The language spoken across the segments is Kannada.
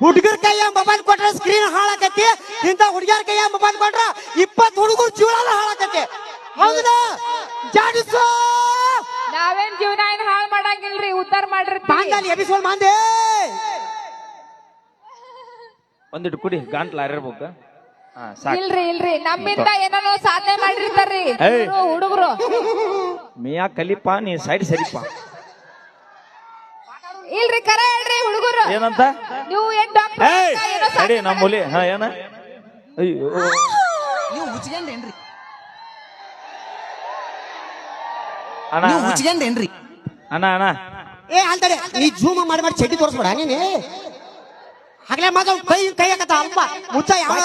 ಹುಡುಗರ ಕೈಯ ಮೊಬೈಲ್ ಕೊಟ್ರ ಸ್ಕ್ರೀನ್ ಹಾಳಾಕತಿ ಇಂತ ಹುಡುಗಿಯರ ಕೈಯ ಮೊಬೈಲ್ ಕೊಟ್ರ ಇಪ್ಪತ್ ಹುಡುಗರು ಜೀವನ ಹಾಳಾಕತಿ ಹೌದಾ? ಜಾಡಿಸೋ! ನಾವೇನ್ ಜೀವನ ಏನ್ ಹಾಳು ಮಾಡಂಗಿಲ್ರಿ ಉದ್ದಾರ ಮಾಡ್ರಿ ಬಾಂಗಲ್ ಎಬಿಸೋಲ್ ಮಾಂದೆ! ಒಂದಿಟ್ಟು ಕುಡಿ ಗಾಂಟ್ ಅರಿರ್ಬೇಕು. ಇಲ್ರಿ ಇಲ್ರಿ ನಮ್ಮಿಂದ ಏನೋ ಸಾಧನೆ ಮಾಡಿರ್ತಾರ್ರಿ. ಹುಡುಗರು. ಮಿಯಾ ಕಲಿಪ ನೀ ಸೈಡ್ ಸರಿಪ. ಇಲ್ರಿ ಕರ ಹೇಳ್ರಿ ಹುಡುಗರು. ಏನಂತ? ನೀವು ಏನ್ ಡಾಕ್ಟರ್ ಏಯ್ ಏನೋ ಸರಿ ನಮ್ಮ ಹುಲಿ ಹಾ ಏನ? ಅಯ್ಯೋ. ನೀವು ಹುಚ್ಕೊಂಡೇನ್ರಿ ಅಣ್ಣ ನೀವು ಅಣ್ಣ, ಹುಚ್ಕೊಂಡೇನ್ರಿ ಅಣ್ಣ ಅಣ್ಣ. ಏ ಅಂತಡೆ ಈ ಜೂಮ್ ಮಾಡಿ ಮಾಡಿ ಚಡ್ಡಿ ತೋರಿಸ್ಬೇಡ ನೀನು. ಹಗಲೇ ಮಗ ಕೈ ಕೈ ಹಾಕತ್ತ ಅಮ್ಮ ಮುಚ್ಚ ಯಾವ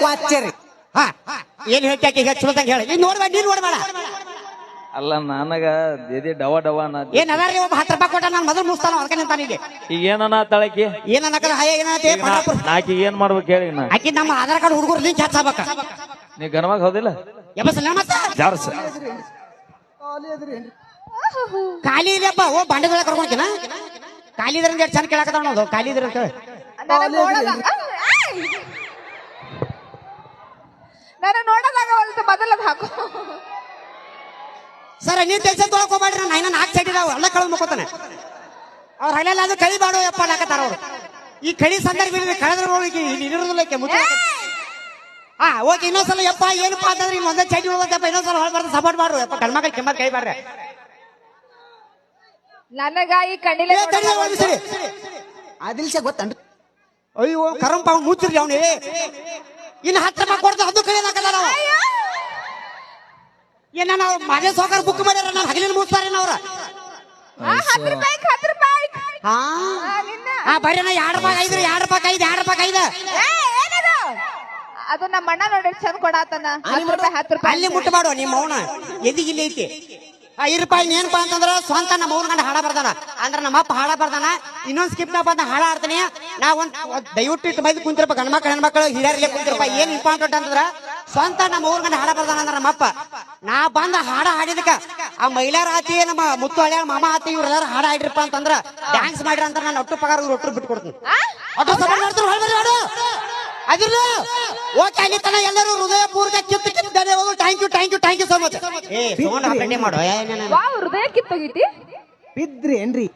ಕ್ವಾಚ್ಚರಿ ಹಾ ಏನ್ ಹೇಳ್ತಾಕೆ ಈಗ ಚುಳದಂಗ ಹೇಳಿ. ನೀನ್ ನೋಡ್ಬೇಡ ನೀನ್ ನೋಡ್ಬೇಡ. ಅಲ್ಲ ನನಗ ದೇದಿ ಡವ ಡವ ಅನ್ನತಿ. ಏನ್ ಒಬ್ಬ ಹತ್ತು ರೂಪಾಯಿ ಕೊಟ್ಟ ನಾನು ಮೊದಲು ಮುಗಿಸ್ತಾನ ಅದಕ್ಕೆ ನಿಂತಾನಿಗೆ ಈಗ ಏನನ ತಳಕಿ ಏನ್ ಅನ್ನಕಲ್ಲ ಹಯ ಏನಾಯ್ತು ಈಗ ನಾ- ನಾಕಿ ಏನ್ ಮಾಡ್ಬೇಕು ಹೇಳಿ ನಾ. ಆಕಿ ನಮ್ಮ ಆಧಾರ್ ಕಾರ್ಡ್ ಹುಡುಗರು ಲಿಂಚ್ ಹಚ್ಚಬೇಕ. ನೀ ಗನವಾಗ ಹೌದಿಲ್ಲ? ಎಬ್ಬಸಲ್ಲ ಮತ್ತೆ ಜಾರ್ಸ್ ಖಾಲಿ ಇದೆಯಪ್ಪ ಓ ಬಂಡೆಗಳ ಕರ್ಕೊಂಡಿನ ಖಾಲಿ ಇದ್ರಿಂದ ಎಷ್ಟು ಚಂದ ಕೇಳಕತ್ತಾವ ನೋಡೋದು ಖಾಲಿ ಇದ್ರ ಅಂತ ಹೇಳಿ. ನಾನು ನೋಡೋದಾಗ ಒಂದು ಮೊದಲದ್ ಹಾಕು. ಸರ್ ನೀ ತೊಳಕ್ ಹೋಗ್ಬೇಡ್ರಿ ನಾನು ಇನ್ನ ನಾಲ್ಕು ಸೈಡ್ ಇದಾವ ಎಲ್ಲ ಕಳೆದು ಮುಕ್ಕೋತಾನೆ. ಅವ್ರ ಹಗಲೆಲ್ಲ ಅದು ಕಳಿ ಬಾಡು ಯಪ್ಪ ಹಾಕತ್ತಾರ ಅವ್ರು. ಈ ಕಳಿ ಸಂದರ್ಭದಲ್ಲಿ ಕಳೆದ್ರ ಹೋಗಿ ಇರೋದಿಲ್ಲಕ್ಕೆ ಮುಚ್ಚ ಹಾ ಓಕೆ ಇನ್ನೊಂದ್ಸಲ ಯಪ್ಪ ಏನಪ್ಪ ಅಂತಂದ್ರೆ ಇಲ್ಲಿ ಒಂದೇ ಚೈಟಿ ಹೋಗಬೇಕಪ್ಪ ಇನ್ನೊಂದ್ಸಲ ಹೊಳ್ಬಾರ್ದು ಸಪೋರ್ಟ್ ಮಾಡ್ರು ಯಪ್ಪ ಗಂಡ್ಮಕ್ಳು ಕೆಮ್ಮ ಕೈ ಬಾರ್ರಿ ನನಗ ಈ ಕಣ್ಣಿಲೆ ಗೊತ್ತನ್ರಿ ಅಯ್ಯೋ ಕರಂಪ ಅವ್ನು ಮುಚ್ಚಿರ್ಲಿ ಅವನೇ. ಇನ್ನು ಹತ್ತು ರೂಪಾಯಿ ಕೊಡ್ತಾ ಅದು ಕೈ ಹಾಕಲ್ಲ ನಾವು. ಏನ ನಾವು ಮನೆ ಸೋಕಾರ ಬುಕ್ ಮಾಡ್ಯಾರ ನಾನು ಹಗಲಿನ ಮುಗಿಸ್ತಾರೆ ಅವ್ರ? ಹತ್ತು ರೂಪಾಯಿ ಹತ್ತು ರೂಪಾಯಿ ಹಾ? ಆ, ಬರ್ರಿ ನಾ ಎರಡು ರೂಪಾಯಿ ಐದ್ರಿ ಎರಡು ರೂಪಾಯಿ ಐದು ಎರಡು ರೂಪಾಯಿ ಐದು. ಅದು ನಮ್ಮ ಅಣ್ಣ ನೋಡಿ ಚಂದ ಕೊಡಾತನ. ಹತ್ತು ರೂಪಾಯಿ ಹತ್ತು ರೂಪಾಯಿ ಅಲ್ಲಿ ಮುಟ್ಟಬಾಡು ನಿಮ್ಮ ಅವನ. ಎದಿಗೆ ಇಲ್ಲಿ ಐತಿ? ಆ ಐದು ರೂಪಾಯಿ ಏನಪ್ಪಾ ಅಂತಂದ್ರ ಸ್ವಂತ ನಮ್ಮ ಅವ್ರ ಗಂಡ ಹಾಡ ಬರ್ದಾನ. ಅಂದ್ರ ನಮ್ಮ ಅಪ್ಪ ಹಾಡ ಬರ್ದಾನ. ಇನ್ನೊಂದ್ ಸ್ಕಿಪ್ ನಾ ಬಂದ ಹಾಡ ಆಡ್ತೀನಿ. ನಾ ಒಂದ್ ದಯವಿಟ್ಟು ಇಟ್ಟು ಬೈದು ಕುಂತಿರಪ್ಪ ಗಂಡ್ಮಕ್ಳು ಹೆಣ್ಮಕ್ಳು ಹಿರಿಯರ್ಲೆ ಕುಂತಿರಪ್ಪ ಏನ್ ಇಂಪಾರ್ಟೆಂಟ್ ಅಂತಂದ್ರ ಸ್ವಂತ ನಮ್ಮ ಅವ್ರ ಗಂಡ ಹಾಡ ಬರ್ದಾನ ಅಂದ್ರ ನಮ್ಮಪ್ಪ ನಾ ಬಂದ ಹಾಡ ಹಾಡಿದಕ್ಕ ಆ ಮಹಿಳಾರ ಆತಿ ನಮ್ಮ ಮುತ್ತು ಹಳ್ಯಾರ ಮಾಮ ಆತಿ ಇವ್ರ ಹಾಡ ಹಾಡಿರಪ್ಪ ಅಂತಂದ್ರ ಡ್ಯಾನ್ಸ್ ಮಾಡ್ರಿ ಅಂತ ನಾನು ಒಟ್ಟು ಪಗಾರ ಇವ್ರು ಒಟ್ಟು ಬಿಟ್ಕೊಡ್ತೀನಿ. ಒಟ್ಟು ಸಭೆ ಮಾಡ್ತಾರೆ ಹೊಳ್ಬರಿ ಹಾಡು ಅದಿರ್ಲ. ಓಕೆ ಅಲ್ಲಿ ತನ ಎಲ್ಲರೂ ಹೃದಯ ಪೂರ್ವಕ ಕಿತ್ತು ಕಿತ್ತು ಧನ್ಯವಾದ thank you thank you thank you so much ಏ ಫೋನ್ ಅಪ್ಡೇಟ್ ಮಾಡು. ವಾವ್ ಹೃದಯ ಕಿತ್ತೋಗಿತಿ. ಬಿದ್ರಿ ಏನ್ರಿ?